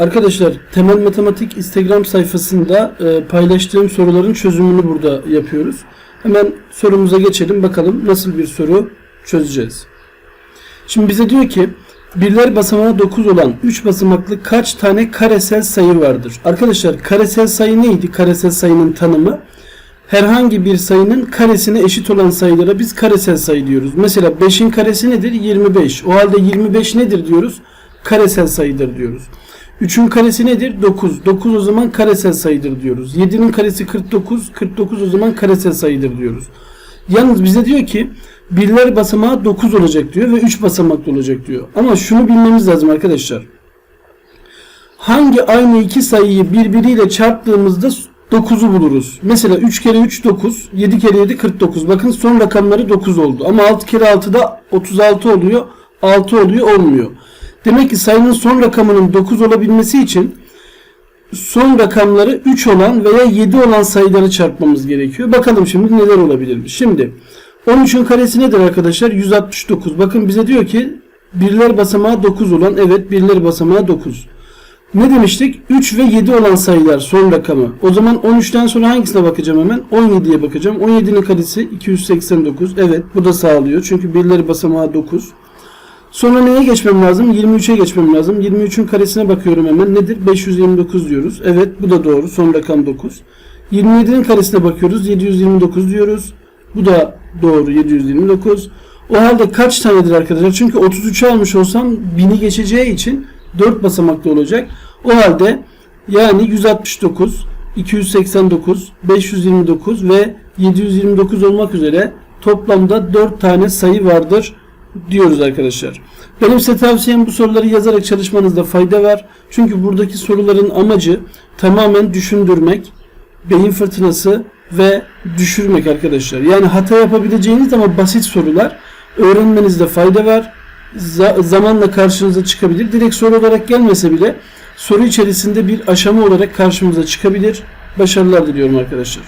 Arkadaşlar temel matematik Instagram sayfasında e, paylaştığım soruların çözümünü burada yapıyoruz. Hemen sorumuza geçelim bakalım nasıl bir soru çözeceğiz. Şimdi bize diyor ki birler basamağı 9 olan 3 basamaklı kaç tane karesel sayı vardır? Arkadaşlar karesel sayı neydi? Karesel sayının tanımı herhangi bir sayının karesine eşit olan sayılara biz karesel sayı diyoruz. Mesela 5'in karesi nedir? 25. O halde 25 nedir diyoruz? Karesel sayıdır diyoruz. 3'ün karesi nedir? 9. 9 o zaman karesel sayıdır diyoruz. 7'nin karesi 49. 49 o zaman karesel sayıdır diyoruz. Yalnız bize diyor ki birler basamağı 9 olacak diyor ve 3 basamaklı olacak diyor. Ama şunu bilmemiz lazım arkadaşlar. Hangi aynı iki sayıyı birbiriyle çarptığımızda 9'u buluruz. Mesela 3 kere 3 9, 7 kere 7 49. Bakın son rakamları 9 oldu. Ama 6 kere 6 da 36 oluyor. 6 oluyor olmuyor. Demek ki sayının son rakamının 9 olabilmesi için son rakamları 3 olan veya 7 olan sayıları çarpmamız gerekiyor. Bakalım şimdi neler olabilirmiş. Şimdi 13'ün karesi nedir arkadaşlar? 169. Bakın bize diyor ki birler basamağı 9 olan evet birler basamağı 9. Ne demiştik? 3 ve 7 olan sayılar son rakamı. O zaman 13'ten sonra hangisine bakacağım hemen? 17'ye bakacağım. 17'nin karesi 289. Evet bu da sağlıyor. Çünkü birleri basamağı 9. Sonra neye geçmem lazım? 23'e geçmem lazım. 23'ün karesine bakıyorum hemen. Nedir? 529 diyoruz. Evet bu da doğru. Son rakam 9. 27'nin karesine bakıyoruz. 729 diyoruz. Bu da doğru. 729. O halde kaç tanedir arkadaşlar? Çünkü 33 almış olsam 1000'i geçeceği için 4 basamaklı olacak. O halde yani 169, 289, 529 ve 729 olmak üzere toplamda 4 tane sayı vardır diyoruz arkadaşlar. Benim size tavsiyem bu soruları yazarak çalışmanızda fayda var. Çünkü buradaki soruların amacı tamamen düşündürmek, beyin fırtınası ve düşürmek arkadaşlar. Yani hata yapabileceğiniz ama basit sorular. Öğrenmenizde fayda var. Za- zamanla karşınıza çıkabilir. Direkt soru olarak gelmese bile soru içerisinde bir aşama olarak karşımıza çıkabilir. Başarılar diliyorum arkadaşlar.